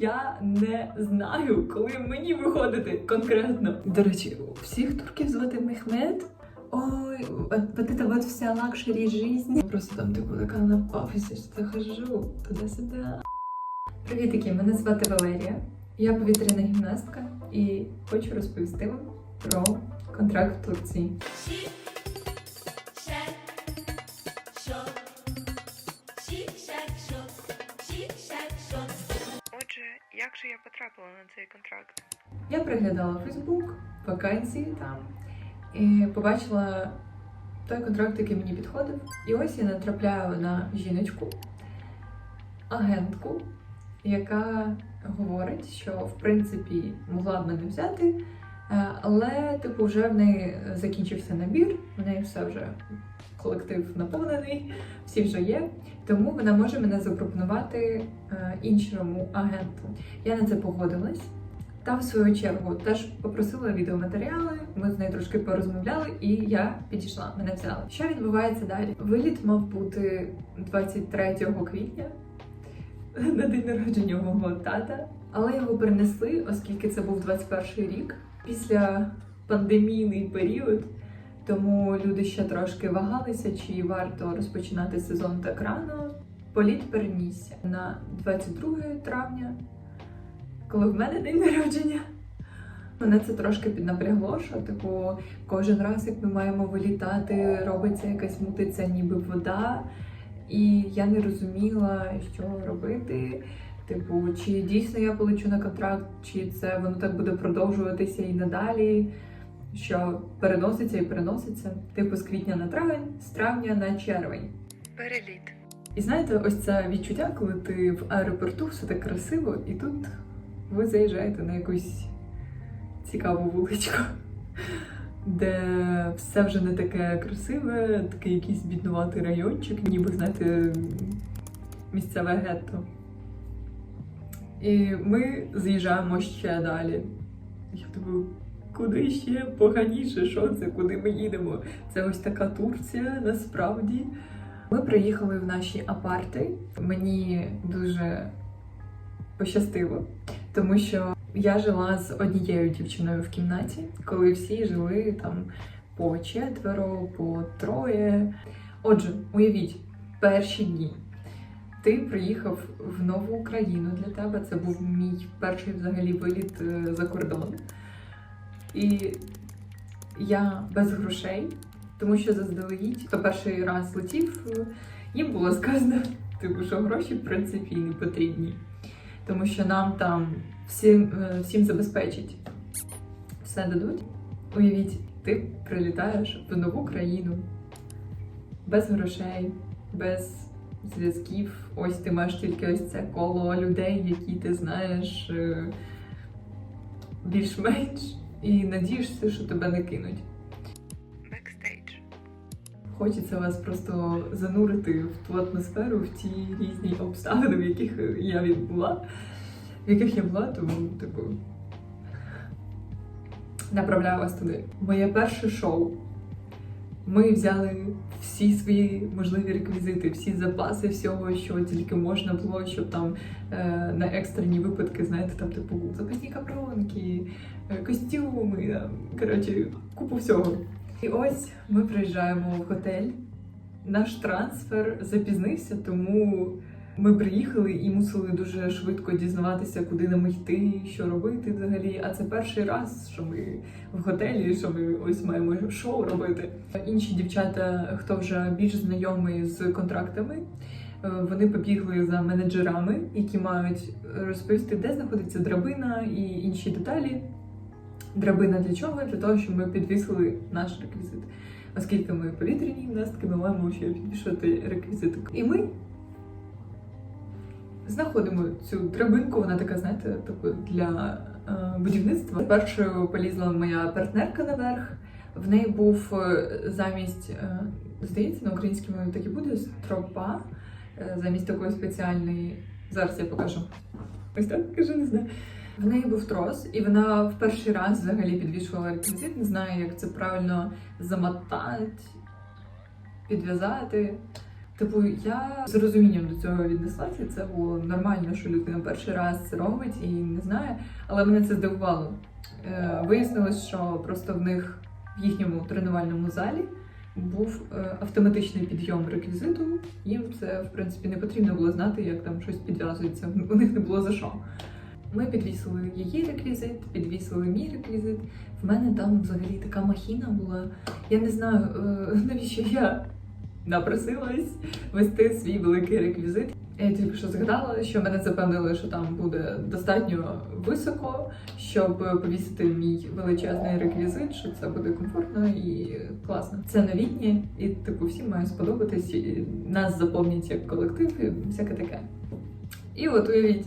я не знаю, коли мені виходити конкретно. До речі, всіх турків звати Мехмед. Ой, от, вот вот вся лакшері жизни. Просто там типу така на пафосі, що хожу туди-сюди. Привітики, мене звати Валерія. Я повітряна гімнастка і хочу розповісти вам про контракт в Турції. Як же я потрапила на цей контракт? Я приглядала Фейсбук, вакансії там і побачила той контракт, який мені підходив. І ось я натрапляю на жіночку, агентку, яка говорить, що в принципі могла б мене взяти, але типу вже в неї закінчився набір, в неї все вже колектив наповнений, всі вже є. Тому вона може мене запропонувати е, іншому агенту. Я на це погодилась. Та в свою чергу теж попросила відеоматеріали. Ми з нею трошки порозмовляли, і я підійшла, мене взяли. Що відбувається далі? Виліт мав бути 23 квітня на день народження мого тата, але його перенесли, оскільки це був 21 рік після пандемійний період. Тому люди ще трошки вагалися, чи варто розпочинати сезон так рано. Політ перенісся на 22 травня коли в мене день народження. Мене це трошки піднапрягло, що типу кожен раз, як ми маємо вилітати, робиться якась мутиця, ніби вода. І я не розуміла, що робити. Типу, чи дійсно я полечу на контракт, чи це воно так буде продовжуватися і надалі, що переноситься і переноситься. Типу, з квітня на травень, з травня на червень. Переліт. І знаєте, ось це відчуття, коли ти в аеропорту все так красиво, і тут ви заїжджаєте на якусь цікаву вуличку, де все вже не таке красиве, такий якийсь біднуватий райончик, ніби, знаєте, місцеве гетто. І ми заїжджаємо ще далі. Я думаю, куди ще поганіше? Що це? Куди ми їдемо? Це ось така Турція насправді. Ми приїхали в наші апарти. Мені дуже пощастило, тому що я жила з однією дівчиною в кімнаті, коли всі жили там по четверо, по троє. Отже, уявіть, перші дні. Ти приїхав в нову Україну для тебе. Це був мій перший взагалі виліт е, за кордон. І я без грошей, тому що заздалегідь, хто перший раз летів, е, їм було сказано, типу, що гроші в принципі не потрібні. Тому що нам там всім, е, всім забезпечить. Все дадуть. Уявіть, ти прилітаєш в нову країну без грошей, без зв'язків. Ось ти маєш тільки ось це коло людей, які ти знаєш е, більш-менш, і надієшся, що тебе не кинуть. Хочеться вас просто занурити в ту атмосферу, в ті різні обставини, в яких я від- була, в яких я була, тому, типу, направляю вас туди. Моє перше шоу. Ми взяли всі свої можливі реквізити, всі запаси всього, що тільки можна було, щоб там е, на екстрені випадки, знаєте, там типу запасні капронки, е, костюми, там, коротше, купу всього. І ось ми приїжджаємо в готель. Наш трансфер запізнився, тому ми приїхали і мусили дуже швидко дізнаватися, куди нам йти, що робити взагалі. А це перший раз, що ми в готелі, що ми ось маємо шоу робити. Інші дівчата, хто вже більш знайомий з контрактами, е, вони побігли за менеджерами, які мають розповісти, де знаходиться драбина і інші деталі. Драбина для чого? Для того, щоб ми підвісили наш реквізит. Оскільки ми повітряні гімнастки, ми маємо ще підвішувати реквізит. І ми знаходимо цю драбинку, вона така, знаєте, типу для е, будівництва. Першою полізла моя партнерка наверх. В неї був е, замість, е, здається, на українській мові так і буде стропа, е, замість такої спеціальної. Зараз я покажу. Ось так кажу, не знаю. В неї був трос, і вона в перший раз взагалі підвішувала реквізит. Не знаю, як це правильно замотати, підв'язати. Типу, я з розумінням до цього віднеслася. Це було нормально, що людина перший раз це робить і не знає, але мене це здивувало. Е, Вияснилось, що просто в них в їхньому тренувальному залі був е, автоматичний підйом реквізиту. Їм це в принципі не потрібно було знати, як там щось підв'язується. У них не було за що. Ми підвісили її реквізит, підвісили мій реквізит. В мене там взагалі така махіна була. Я не знаю, е, навіщо я напросилась вести свій великий реквізит. Я тільки що згадала, що мене запевнили, що там буде достатньо високо, щоб повісити мій величезний реквізит, що це буде комфортно і класно. Це новітнє, і типу всім має сподобатись. І нас запомнять як колектив, і всяке таке. І от уявіть,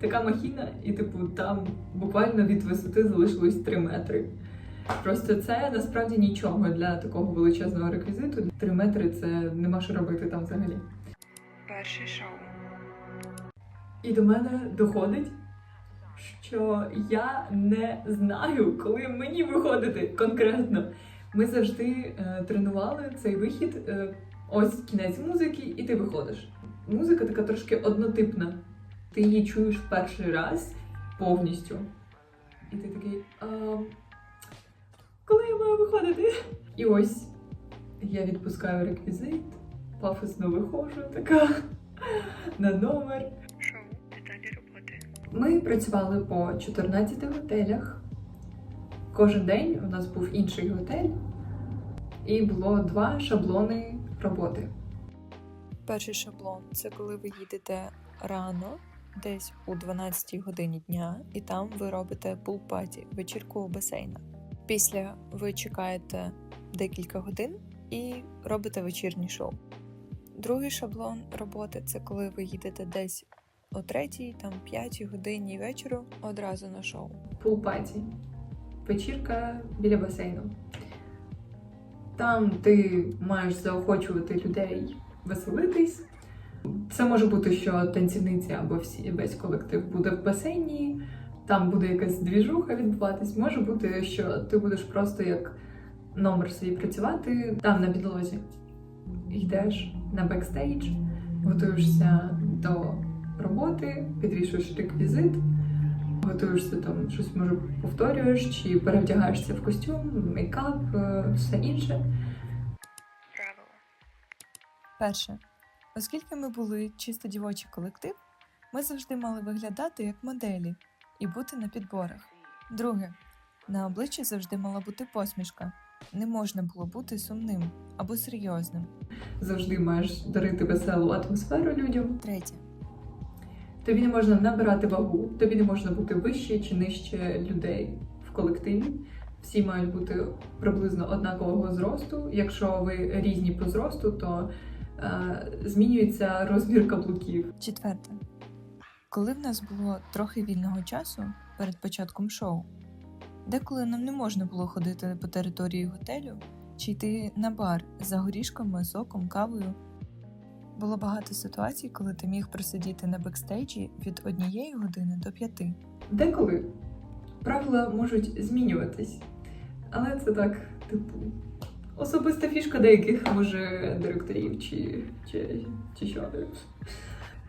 така махіна, і типу там буквально від висоти залишилось 3 метри. Просто це насправді нічого для такого величезного реквізиту. 3 метри це нема що робити там взагалі. Перший шоу. І до мене доходить, що я не знаю, коли мені виходити конкретно. Ми завжди е, тренували цей вихід. Е, ось кінець музики, і ти виходиш. Музика така трошки однотипна. Ти її чуєш перший раз повністю. І ти такий. А, І ось я відпускаю реквізит, пафосно виходжу, така на номер. Шоу. Деталі роботи. Ми працювали по 14 готелях. Кожен день у нас був інший готель, і було два шаблони роботи. Перший шаблон це коли ви їдете рано, десь у 12 годині дня, і там ви робите пул-паті, вечірку у басейнах. Після ви чекаєте декілька годин і робите вечірнє шоу. Другий шаблон роботи це коли ви їдете десь о 3, там 5 годині вечору одразу на шоу. Пул-паті. Вечірка біля басейну. Там ти маєш заохочувати людей веселитись. Це може бути, що танцівниці або всі весь колектив буде в басейні, там буде якась двіжуха відбуватись. Може бути, що ти будеш просто як номер свій працювати там на підлозі. Йдеш на бекстейдж, готуєшся до роботи, підвішуєш реквізит, готуєшся там, щось може повторюєш, чи перевдягаєшся в костюм, мейкап, е, все інше. Правила. Перше, оскільки ми були чисто дівочий колектив, ми завжди мали виглядати як моделі і бути на підборах. Друге, на обличчі завжди мала бути посмішка. Не можна було бути сумним або серйозним. Завжди маєш дарити веселу атмосферу людям. Третє, Тобі не можна набирати вагу, тобі не можна бути вище чи нижче людей в колективі. Всі мають бути приблизно однакового зросту. Якщо ви різні по зросту, то е, змінюється розмір каблуків. четверте. Коли в нас було трохи вільного часу перед початком шоу, деколи нам не можна було ходити по території готелю чи йти на бар за горішками, соком, кавою. Було багато ситуацій, коли ти міг просидіти на бекстейджі від однієї години до п'яти. Деколи правила можуть змінюватись, але це так, типу, особиста фішка деяких, може, директорів чи, чи, чи що.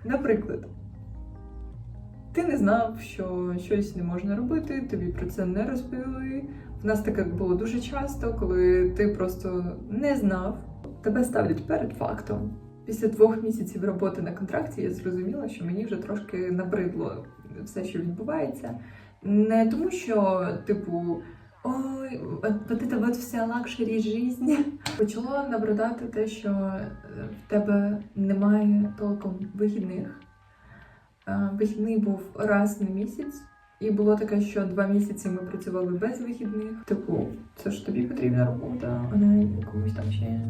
Наприклад, ти не знав, що щось не можна робити, тобі про це не розповіли. В нас таке було дуже часто, коли ти просто не знав, тебе ставлять перед фактом. Після двох місяців роботи на контракті я зрозуміла, що мені вже трошки набридло все, що відбувається. Не тому, що, типу, ой, от, це вся лакшері життя. Почало набридати те, що е, в тебе немає толком вихідних. Вихідний був раз на місяць, і було таке, що два місяці ми працювали без вихідних. Типу, це ж тобі потрібна робота, а не комусь там ще.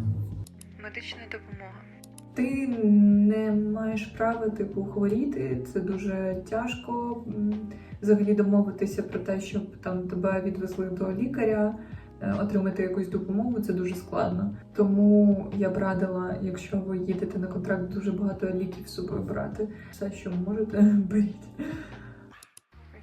Медична допомога. Ти не маєш права типу хворіти. Це дуже тяжко взагалі домовитися про те, щоб там тебе відвезли до лікаря, отримати якусь допомогу. Це дуже складно. Тому я б радила, якщо ви їдете на контракт, дуже багато ліків з собою брати. Все, що можете, беріть.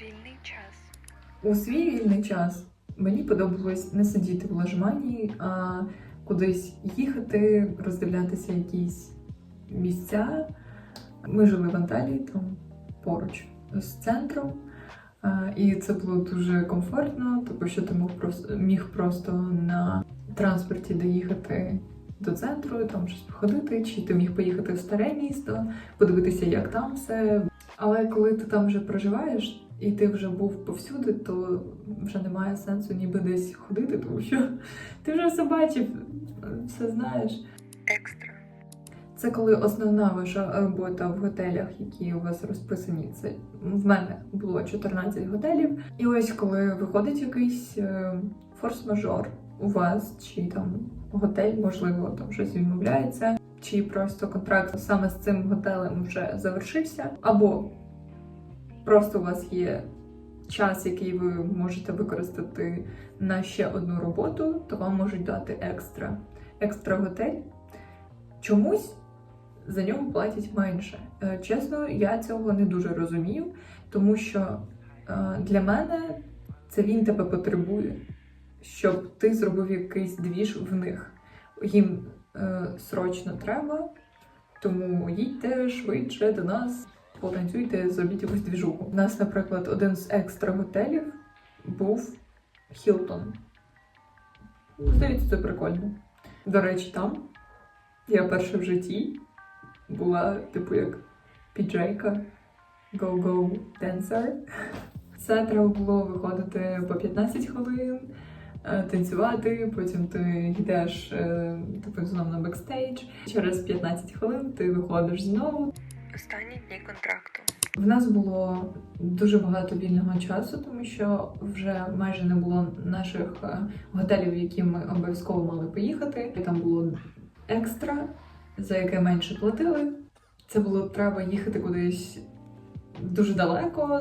Вільний час. У свій вільний час мені подобалось не сидіти в лажмані, а кудись їхати, роздивлятися якісь місця. Ми жили в Анталії, там поруч з центром. І це було дуже комфортно, тому що ти мог просто міг просто на транспорті доїхати до центру, там щось походити, чи ти міг поїхати в старе місто, подивитися, як там все. Але коли ти там вже проживаєш і ти вже був повсюди, то вже немає сенсу ніби десь ходити, тому що ти вже все бачив, все знаєш. Це коли основна ваша робота в готелях, які у вас розписані. Це в мене було 14 готелів. І ось коли виходить якийсь е, форс-мажор у вас, чи там готель, можливо, там щось відмовляється, чи просто контракт саме з цим готелем вже завершився, або просто у вас є час, який ви можете використати на ще одну роботу, то вам можуть дати екстра. Екстра готель. Чомусь за нього платять менше. Е, Чесно, я цього не дуже розумію, тому що е, для мене це він тебе потребує, щоб ти зробив якийсь двіж в них. Їм е, срочно треба, тому їдьте швидше до нас, потанцюйте, зробіть якусь двіжуху. У нас, наприклад, один з екстра готелів був Хілтон. Здається, це прикольно. До речі, там я перша в житті була, типу, як піджейка, go-go dancer. Це треба було виходити по 15 хвилин, е, танцювати, потім ти йдеш е, типу, знову на бекстейдж. Через 15 хвилин ти виходиш знову. Останні дні контракту. В нас було дуже багато вільного часу, тому що вже майже не було наших е, готелів, в які ми обов'язково мали поїхати. І там було екстра, за яке менше платили. Це було треба їхати кудись дуже далеко.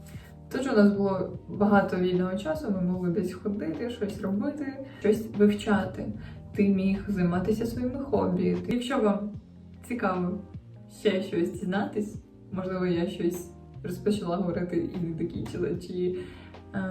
Тож у нас було багато вільного часу, ми могли десь ходити, щось робити, щось вивчати. Ти міг займатися своїми хобі. Якщо вам цікаво ще щось дізнатись, можливо, я щось розпочала говорити і не докінчила, чи е,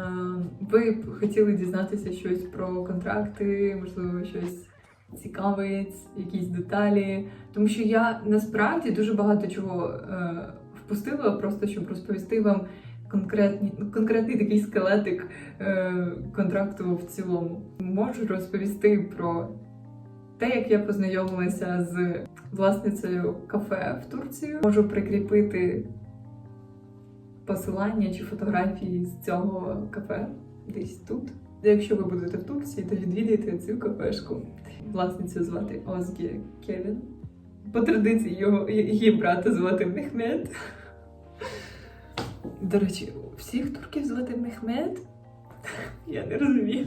ви б хотіли дізнатися щось про контракти, можливо, щось цікавить, якісь деталі. Тому що я насправді дуже багато чого е, впустила, просто щоб розповісти вам конкретні, конкретний такий скелетик е, контракту в цілому. Можу розповісти про те, як я познайомилася з власницею кафе в Турції. Можу прикріпити посилання чи фотографії з цього кафе десь тут. Якщо ви будете в Турції, то відвідайте цю кафешку. Власницю звати Озгі Кевін. По традиції його її брата звати Мехмед. До речі, всіх турків звати Мехмед. Я не розумію.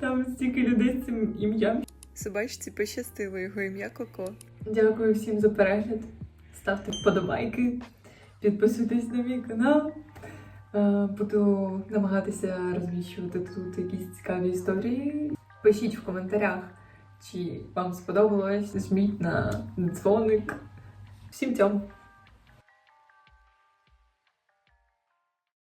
Там стільки людей з цим ім'ям. Собачці пощастило його ім'я Коко. Дякую всім за перегляд. Ставте вподобайки, підписуйтесь на мій канал. Е, Буду намагатися розміщувати тут якісь цікаві історії. Пишіть в коментарях, чи вам сподобалось. Жміть на дзвоник. Всім цьому!